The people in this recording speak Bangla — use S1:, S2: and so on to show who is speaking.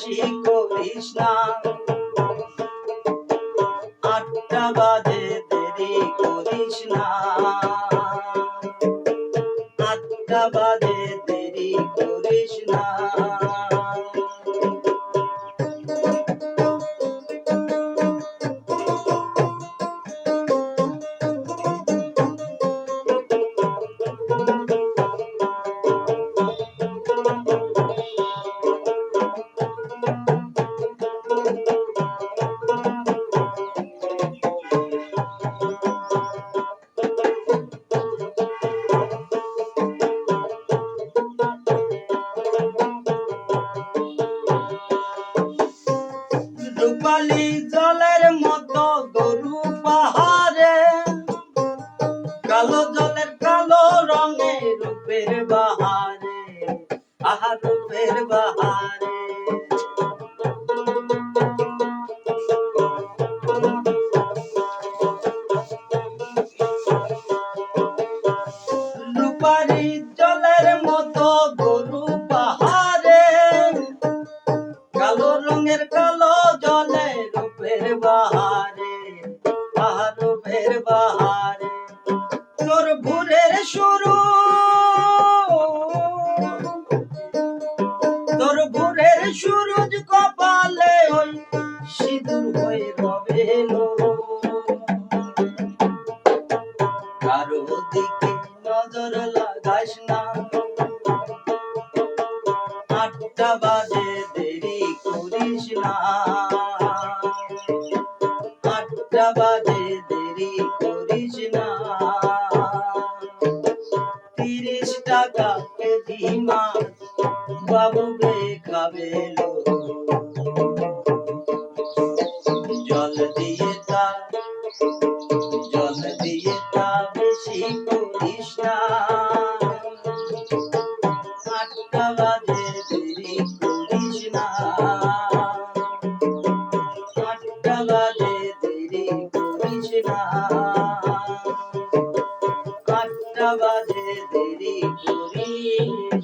S1: বেশি করিস আটটা বাজে দেরি করিস না। আটটা বাজে darling. শুরু। তোর ভোরের সুরজ কপালে ওই সিঁদুর হয়ে রবে কারও দিকে নজর লাগাস না। আটটা বাজে, দেরি করিস না। আটটা বাজে, দেরি করিস টাকা কেজি মাছ বাবু খাবে জল দিয়ে তা, জল দিয়ে তা বেশি করিস না। আটটা বাজে আটটা বাজে দেরি করিস